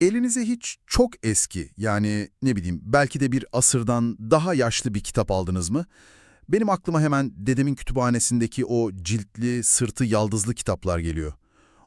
Elinize hiç çok eski yani ne bileyim belki de bir asırdan daha yaşlı bir kitap aldınız mı? Benim aklıma hemen dedemin kütüphanesindeki o ciltli, sırtı yaldızlı kitaplar geliyor.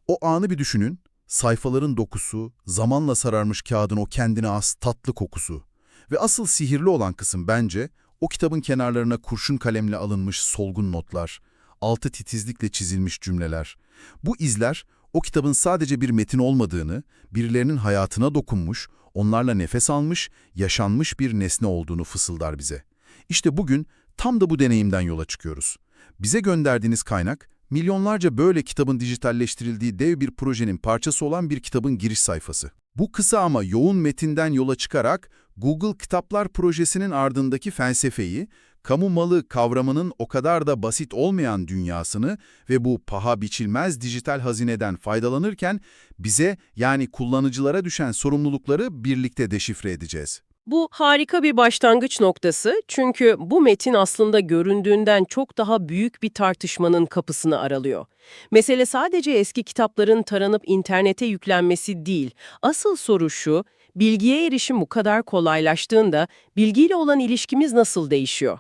O anı bir düşünün. Sayfaların dokusu, zamanla sararmış kağıdın o kendine has tatlı kokusu. Ve asıl sihirli olan kısım bence o kitabın kenarlarına kurşun kalemle alınmış solgun notlar, altı titizlikle çizilmiş cümleler. Bu izler o kitabın sadece bir metin olmadığını, birilerinin hayatına dokunmuş, onlarla nefes almış, yaşanmış bir nesne olduğunu fısıldar bize. İşte bugün tam da bu deneyimden yola çıkıyoruz. Bize gönderdiğiniz kaynak, milyonlarca böyle kitabın dijitalleştirildiği dev bir projenin parçası olan bir kitabın giriş sayfası. Bu kısa ama yoğun metinden yola çıkarak Google Kitaplar projesinin ardındaki felsefeyi, kamu malı kavramının o kadar da basit olmayan dünyasını ve bu paha biçilmez dijital hazineden faydalanırken bize yani kullanıcılara düşen sorumlulukları birlikte deşifre edeceğiz. Bu harika bir başlangıç noktası çünkü bu metin aslında göründüğünden çok daha büyük bir tartışmanın kapısını aralıyor. Mesele sadece eski kitapların taranıp internete yüklenmesi değil. Asıl soru şu, bilgiye erişim bu kadar kolaylaştığında bilgiyle olan ilişkimiz nasıl değişiyor?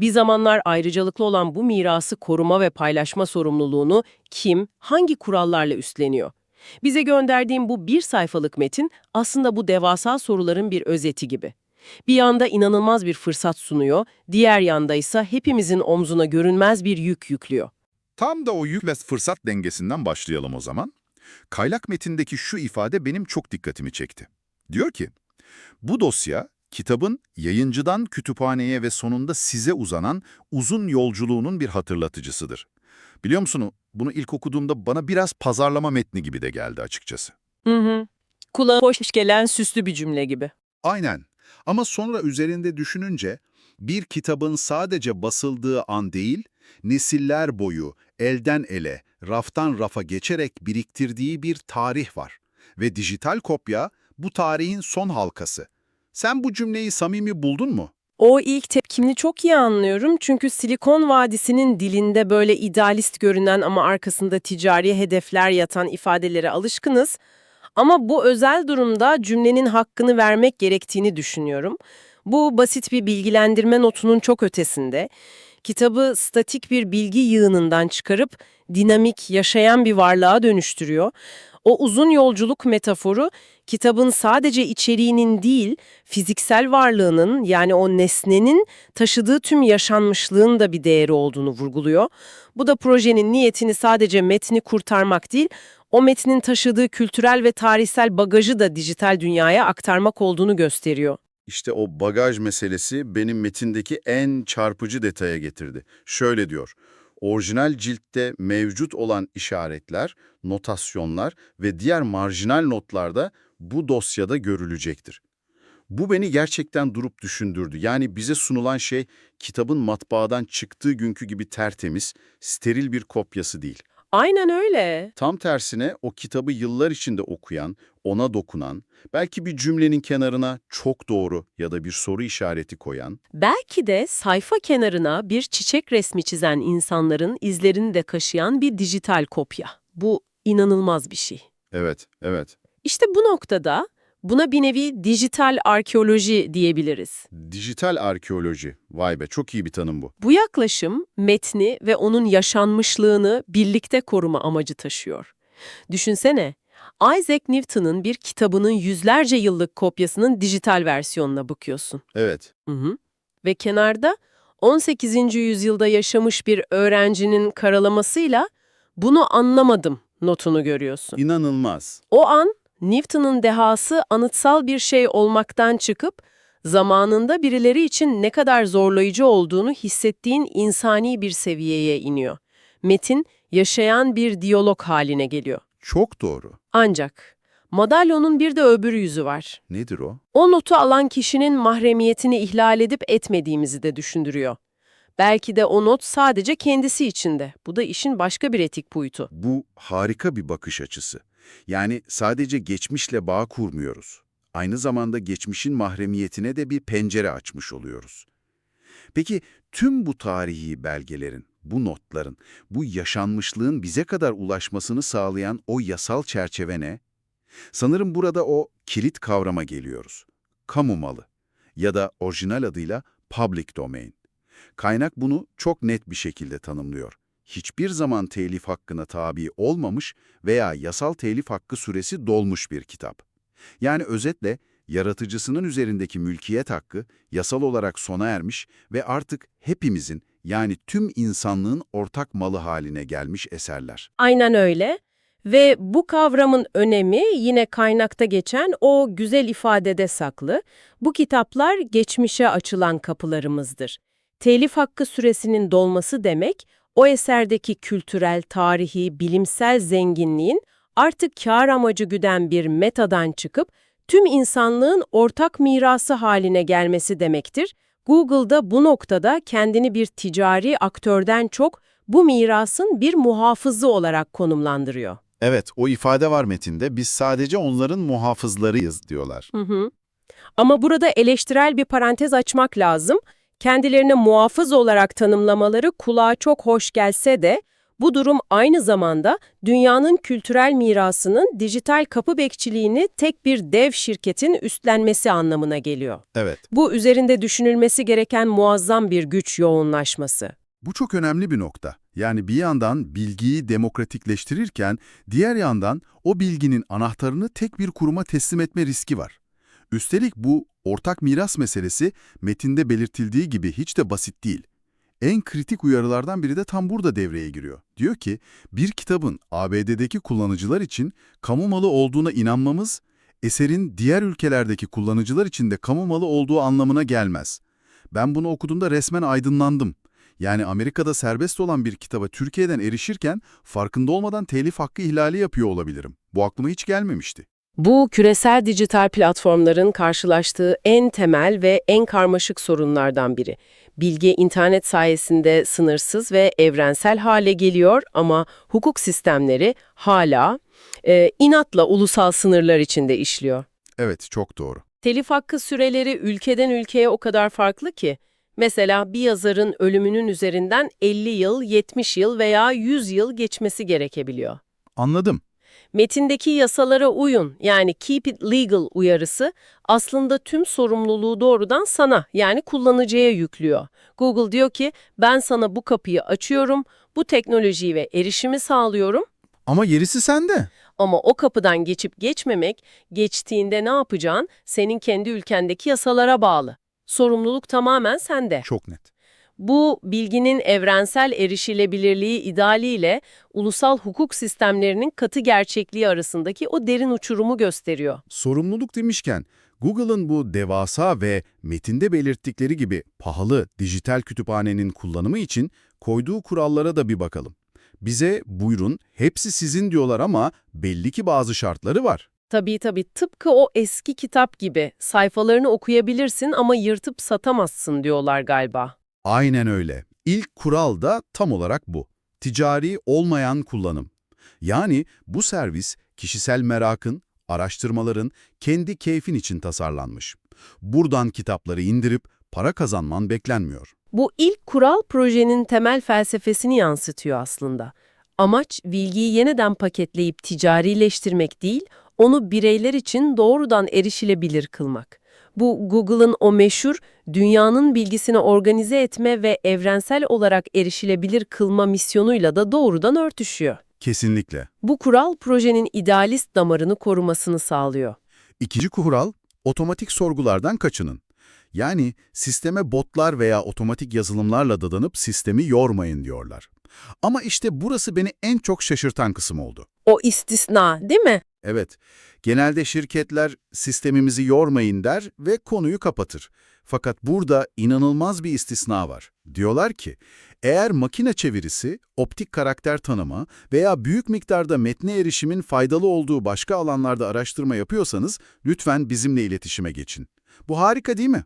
Bir zamanlar ayrıcalıklı olan bu mirası koruma ve paylaşma sorumluluğunu kim, hangi kurallarla üstleniyor? Bize gönderdiğim bu bir sayfalık metin aslında bu devasa soruların bir özeti gibi. Bir yanda inanılmaz bir fırsat sunuyor, diğer yanda ise hepimizin omzuna görünmez bir yük yüklüyor. Tam da o yük ve fırsat dengesinden başlayalım o zaman. Kaylak metindeki şu ifade benim çok dikkatimi çekti. Diyor ki, bu dosya kitabın yayıncıdan kütüphaneye ve sonunda size uzanan uzun yolculuğunun bir hatırlatıcısıdır. Biliyor musun, bunu ilk okuduğumda bana biraz pazarlama metni gibi de geldi açıkçası. Hı hı. Kulağa hoş gelen süslü bir cümle gibi. Aynen. Ama sonra üzerinde düşününce bir kitabın sadece basıldığı an değil, nesiller boyu elden ele, raftan rafa geçerek biriktirdiği bir tarih var. Ve dijital kopya bu tarihin son halkası. Sen bu cümleyi samimi buldun mu? O ilk tepkimini çok iyi anlıyorum çünkü Silikon Vadisi'nin dilinde böyle idealist görünen ama arkasında ticari hedefler yatan ifadelere alışkınız. Ama bu özel durumda cümlenin hakkını vermek gerektiğini düşünüyorum. Bu basit bir bilgilendirme notunun çok ötesinde. Kitabı statik bir bilgi yığınından çıkarıp dinamik, yaşayan bir varlığa dönüştürüyor. O uzun yolculuk metaforu kitabın sadece içeriğinin değil, fiziksel varlığının yani o nesnenin taşıdığı tüm yaşanmışlığın da bir değeri olduğunu vurguluyor. Bu da projenin niyetini sadece metni kurtarmak değil, o metnin taşıdığı kültürel ve tarihsel bagajı da dijital dünyaya aktarmak olduğunu gösteriyor. İşte o bagaj meselesi benim metindeki en çarpıcı detaya getirdi. Şöyle diyor, orijinal ciltte mevcut olan işaretler, notasyonlar ve diğer marjinal notlarda bu dosyada görülecektir. Bu beni gerçekten durup düşündürdü. Yani bize sunulan şey kitabın matbaadan çıktığı günkü gibi tertemiz, steril bir kopyası değil. Aynen öyle. Tam tersine o kitabı yıllar içinde okuyan, ona dokunan, belki bir cümlenin kenarına çok doğru ya da bir soru işareti koyan, Belki de sayfa kenarına bir çiçek resmi çizen insanların izlerini de kaşıyan bir dijital kopya. Bu inanılmaz bir şey. evet, evet, İşte bu noktada buna bir nevi dijital arkeoloji diyebiliriz. dijital arkeoloji, vay be çok iyi bir tanım bu. Bu yaklaşım metni ve onun yaşanmışlığını birlikte koruma amacı taşıyor. Düşünsene, Isaac Newton'ın bir kitabının yüzlerce yıllık kopyasının dijital versiyonuna bakıyorsun. Evet, Hı hı. Ve kenarda 18. yüzyılda yaşamış bir öğrencinin karalamasıyla bunu anlamadım notunu görüyorsun. inanılmaz. O an Newton'un dehası anıtsal bir şey olmaktan çıkıp zamanında birileri için ne kadar zorlayıcı olduğunu hissettiğin insani bir seviyeye iniyor. Metin yaşayan bir diyalog haline geliyor. Çok doğru. Ancak madalyonun bir de öbür yüzü var. Nedir o? O notu alan kişinin mahremiyetini ihlal edip etmediğimizi de düşündürüyor. Belki de o not sadece kendisi içinde. Bu da işin başka bir etik boyutu. Bu harika bir bakış açısı. Yani sadece geçmişle bağ kurmuyoruz. Aynı zamanda geçmişin mahremiyetine de bir pencere açmış oluyoruz. Peki tüm bu tarihi belgelerin, bu notların, bu yaşanmışlığın bize kadar ulaşmasını sağlayan o yasal çerçeve ne? Sanırım burada o kilit kavrama geliyoruz. Kamu malı ya da orijinal adıyla public domain. Kaynak bunu çok net bir şekilde tanımlıyor. Hiçbir zaman telif hakkına tabi olmamış veya yasal telif hakkı süresi dolmuş bir kitap. Yani özetle yaratıcısının üzerindeki mülkiyet hakkı yasal olarak sona ermiş ve artık hepimizin yani tüm insanlığın ortak malı haline gelmiş eserler. Aynen öyle. Ve bu kavramın önemi yine kaynakta geçen o güzel ifadede saklı. Bu kitaplar geçmişe açılan kapılarımızdır. Telif hakkı süresinin dolması demek, o eserdeki kültürel, tarihi, bilimsel zenginliğin artık kar amacı güden bir metadan çıkıp tüm insanlığın ortak mirası haline gelmesi demektir. Google'da bu noktada kendini bir ticari aktörden çok bu mirasın bir muhafızı olarak konumlandırıyor. Evet, o ifade var metinde. Biz sadece onların muhafızlarıyız diyorlar. Hı hı. Ama burada eleştirel bir parantez açmak lazım. Kendilerini muhafız olarak tanımlamaları kulağa çok hoş gelse de bu durum aynı zamanda dünyanın kültürel mirasının dijital kapı bekçiliğini tek bir dev şirketin üstlenmesi anlamına geliyor. Evet. Bu üzerinde düşünülmesi gereken muazzam bir güç yoğunlaşması. Bu çok önemli bir nokta. Yani bir yandan bilgiyi demokratikleştirirken diğer yandan o bilginin anahtarını tek bir kuruma teslim etme riski var. Üstelik bu ortak miras meselesi metinde belirtildiği gibi hiç de basit değil. En kritik uyarılardan biri de tam burada devreye giriyor. Diyor ki, bir kitabın ABD'deki kullanıcılar için kamu malı olduğuna inanmamız, eserin diğer ülkelerdeki kullanıcılar için de kamu malı olduğu anlamına gelmez. Ben bunu okuduğumda resmen aydınlandım. Yani Amerika'da serbest olan bir kitaba Türkiye'den erişirken farkında olmadan telif hakkı ihlali yapıyor olabilirim. Bu aklıma hiç gelmemişti. Bu küresel dijital platformların karşılaştığı en temel ve en karmaşık sorunlardan biri. Bilgi internet sayesinde sınırsız ve evrensel hale geliyor ama hukuk sistemleri hala e, inatla ulusal sınırlar içinde işliyor. Evet, çok doğru. Telif hakkı süreleri ülkeden ülkeye o kadar farklı ki. Mesela bir yazarın ölümünün üzerinden 50 yıl, 70 yıl veya 100 yıl geçmesi gerekebiliyor. Anladım. Metindeki yasalara uyun yani keep it legal uyarısı aslında tüm sorumluluğu doğrudan sana yani kullanıcıya yüklüyor. Google diyor ki ben sana bu kapıyı açıyorum, bu teknolojiyi ve erişimi sağlıyorum Ama yerisi sende. ama o kapıdan geçip geçmemek, geçtiğinde ne yapacağın senin kendi ülkendeki yasalara bağlı. Sorumluluk tamamen sende. Çok net. Bu bilginin evrensel erişilebilirliği idealiyle ulusal hukuk sistemlerinin katı gerçekliği arasındaki o derin uçurumu gösteriyor. Sorumluluk demişken, Google'ın bu devasa ve metinde belirttikleri gibi pahalı dijital kütüphanenin kullanımı için koyduğu kurallara da bir bakalım. Bize buyurun hepsi sizin diyorlar ama belli ki bazı şartları var. Tabii tabii tıpkı o eski kitap gibi sayfalarını okuyabilirsin ama yırtıp satamazsın diyorlar galiba. Aynen öyle. İlk kural da tam olarak bu. Ticari olmayan kullanım. Yani bu servis kişisel merakın, araştırmaların kendi keyfin için tasarlanmış. Buradan kitapları indirip para kazanman beklenmiyor. Bu ilk kural projenin temel felsefesini yansıtıyor aslında. Amaç bilgiyi yeniden paketleyip ticarileştirmek değil, onu bireyler için doğrudan erişilebilir kılmak. Bu Google'ın o meşhur dünyanın bilgisini organize etme ve evrensel olarak erişilebilir kılma misyonuyla da doğrudan örtüşüyor. Kesinlikle. Bu kural projenin idealist damarını korumasını sağlıyor. İkinci kural, otomatik sorgulardan kaçının. Yani sisteme botlar veya otomatik yazılımlarla dadanıp sistemi yormayın diyorlar. Ama işte burası beni en çok şaşırtan kısım oldu. O istisna, değil mi? Evet, genelde şirketler sistemimizi yormayın der ve konuyu kapatır. Fakat burada inanılmaz bir istisna var. Diyorlar ki, eğer makine çevirisi, optik karakter tanıma veya büyük miktarda metne erişimin faydalı olduğu başka alanlarda araştırma yapıyorsanız lütfen bizimle iletişime geçin. Bu harika değil mi?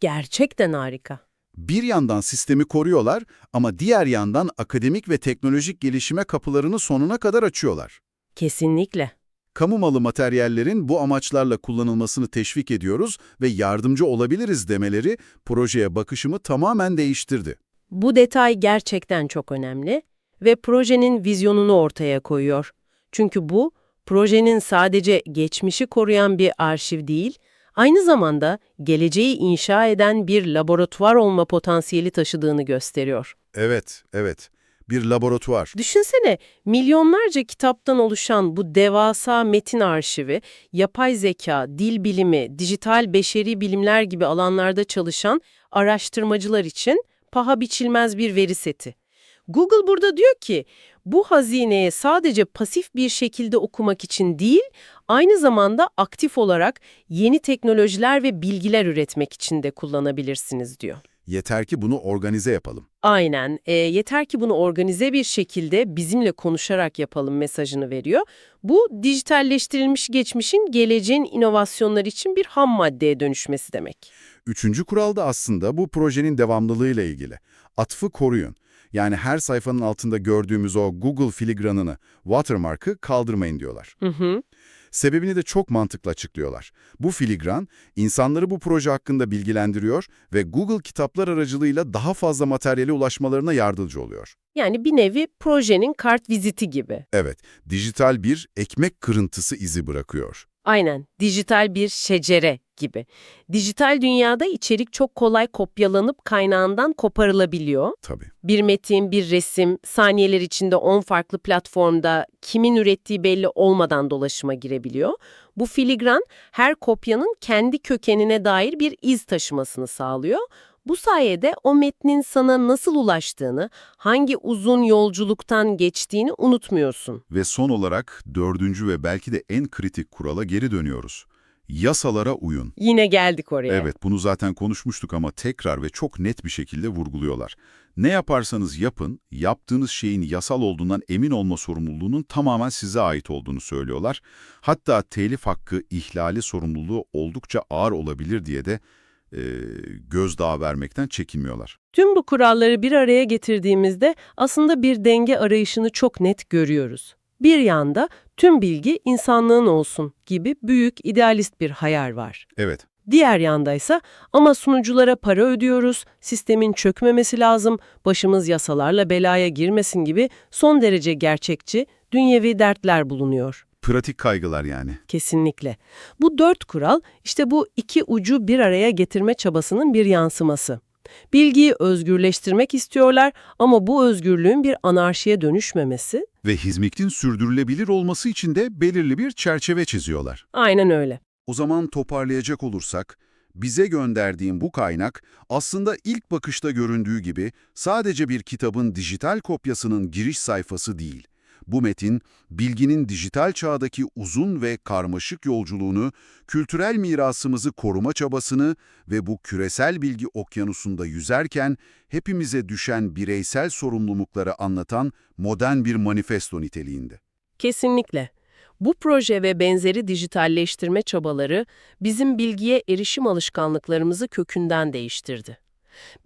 Gerçekten harika. Bir yandan sistemi koruyorlar ama diğer yandan akademik ve teknolojik gelişime kapılarını sonuna kadar açıyorlar. Kesinlikle. Kamu malı materyallerin bu amaçlarla kullanılmasını teşvik ediyoruz ve yardımcı olabiliriz demeleri projeye bakışımı tamamen değiştirdi. Bu detay gerçekten çok önemli ve projenin vizyonunu ortaya koyuyor. Çünkü bu, Projenin sadece geçmişi koruyan bir arşiv değil, aynı zamanda geleceği inşa eden bir laboratuvar olma potansiyeli taşıdığını gösteriyor. Evet, evet. Bir laboratuvar. Düşünsene, milyonlarca kitaptan oluşan bu devasa metin arşivi, yapay zeka, dil bilimi, dijital beşeri bilimler gibi alanlarda çalışan araştırmacılar için paha biçilmez bir veri seti. Google burada diyor ki, bu hazineye sadece pasif bir şekilde okumak için değil, aynı zamanda aktif olarak yeni teknolojiler ve bilgiler üretmek için de kullanabilirsiniz diyor. Yeter ki bunu organize yapalım. Aynen. E, yeter ki bunu organize bir şekilde bizimle konuşarak yapalım mesajını veriyor. Bu dijitalleştirilmiş geçmişin geleceğin inovasyonlar için bir ham maddeye dönüşmesi demek. Üçüncü kural da aslında bu projenin devamlılığıyla ilgili. Atfı koruyun. Yani her sayfanın altında gördüğümüz o Google filigranını, watermark'ı kaldırmayın diyorlar. Hı hı. Sebebini de çok mantıklı açıklıyorlar. Bu filigran, insanları bu proje hakkında bilgilendiriyor ve Google kitaplar aracılığıyla daha fazla materyale ulaşmalarına yardımcı oluyor. Yani bir nevi projenin kart viziti gibi. Evet, dijital bir ekmek kırıntısı izi bırakıyor. Aynen, dijital bir şecere gibi. Dijital dünyada içerik çok kolay kopyalanıp kaynağından koparılabiliyor. Tabii. Bir metin, bir resim, saniyeler içinde 10 farklı platformda kimin ürettiği belli olmadan dolaşıma girebiliyor. Bu filigran her kopyanın kendi kökenine dair bir iz taşımasını sağlıyor. Bu sayede o metnin sana nasıl ulaştığını, hangi uzun yolculuktan geçtiğini unutmuyorsun. Ve son olarak dördüncü ve belki de en kritik kurala geri dönüyoruz. Yasalara uyun. Yine geldik oraya. Evet, bunu zaten konuşmuştuk ama tekrar ve çok net bir şekilde vurguluyorlar. Ne yaparsanız yapın, yaptığınız şeyin yasal olduğundan emin olma sorumluluğunun tamamen size ait olduğunu söylüyorlar. Hatta telif hakkı ihlali sorumluluğu oldukça ağır olabilir diye de e, gözdağı vermekten çekinmiyorlar. Tüm bu kuralları bir araya getirdiğimizde aslında bir denge arayışını çok net görüyoruz. Bir yanda tüm bilgi insanlığın olsun gibi büyük idealist bir hayal var. Evet, Diğer yandaysa ama sunuculara para ödüyoruz, sistemin çökmemesi lazım, başımız yasalarla belaya girmesin gibi son derece gerçekçi, dünyevi dertler bulunuyor. Pratik kaygılar yani. Kesinlikle. Bu dört kural işte bu iki ucu bir araya getirme çabasının bir yansıması. Bilgiyi özgürleştirmek istiyorlar ama bu özgürlüğün bir anarşiye dönüşmemesi Ve hizmetin sürdürülebilir olması için de belirli bir çerçeve çiziyorlar. aynen öyle. O zaman toparlayacak olursak, bize gönderdiğin bu kaynak aslında ilk bakışta göründüğü gibi sadece bir kitabın dijital kopyasının giriş sayfası değil. Bu metin, bilginin dijital çağdaki uzun ve karmaşık yolculuğunu, kültürel mirasımızı koruma çabasını ve bu küresel bilgi okyanusunda yüzerken hepimize düşen bireysel sorumlulukları anlatan modern bir manifesto niteliğinde. Kesinlikle. Bu proje ve benzeri dijitalleştirme çabaları bizim bilgiye erişim alışkanlıklarımızı kökünden değiştirdi.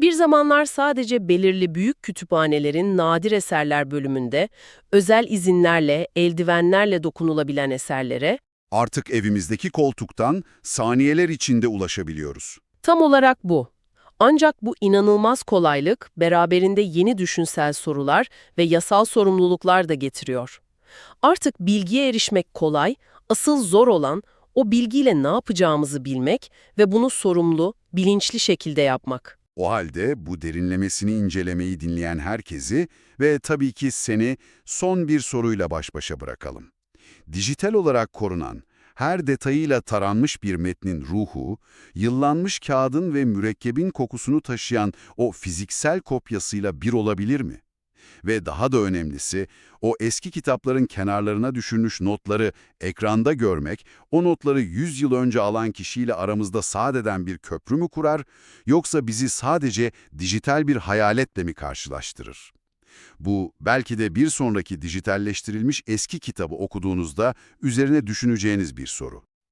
Bir zamanlar sadece belirli büyük kütüphanelerin nadir eserler bölümünde özel izinlerle, eldivenlerle dokunulabilen eserlere Artık evimizdeki koltuktan saniyeler içinde ulaşabiliyoruz. tam olarak bu. Ancak bu inanılmaz kolaylık beraberinde yeni düşünsel sorular ve yasal sorumluluklar da getiriyor. Artık bilgiye erişmek kolay, asıl zor olan o bilgiyle ne yapacağımızı bilmek ve bunu sorumlu, bilinçli şekilde yapmak. O halde bu derinlemesini incelemeyi dinleyen herkesi ve tabii ki seni son bir soruyla baş başa bırakalım. Dijital olarak korunan, her detayıyla taranmış bir metnin ruhu, yıllanmış kağıdın ve mürekkebin kokusunu taşıyan o fiziksel kopyasıyla bir olabilir mi? Ve daha da önemlisi, o eski kitapların kenarlarına düşürmüş notları ekranda görmek, o notları 100 yıl önce alan kişiyle aramızda sadeden bir köprü mü kurar, yoksa bizi sadece dijital bir hayaletle mi karşılaştırır? Bu, belki de bir sonraki dijitalleştirilmiş eski kitabı okuduğunuzda üzerine düşüneceğiniz bir soru.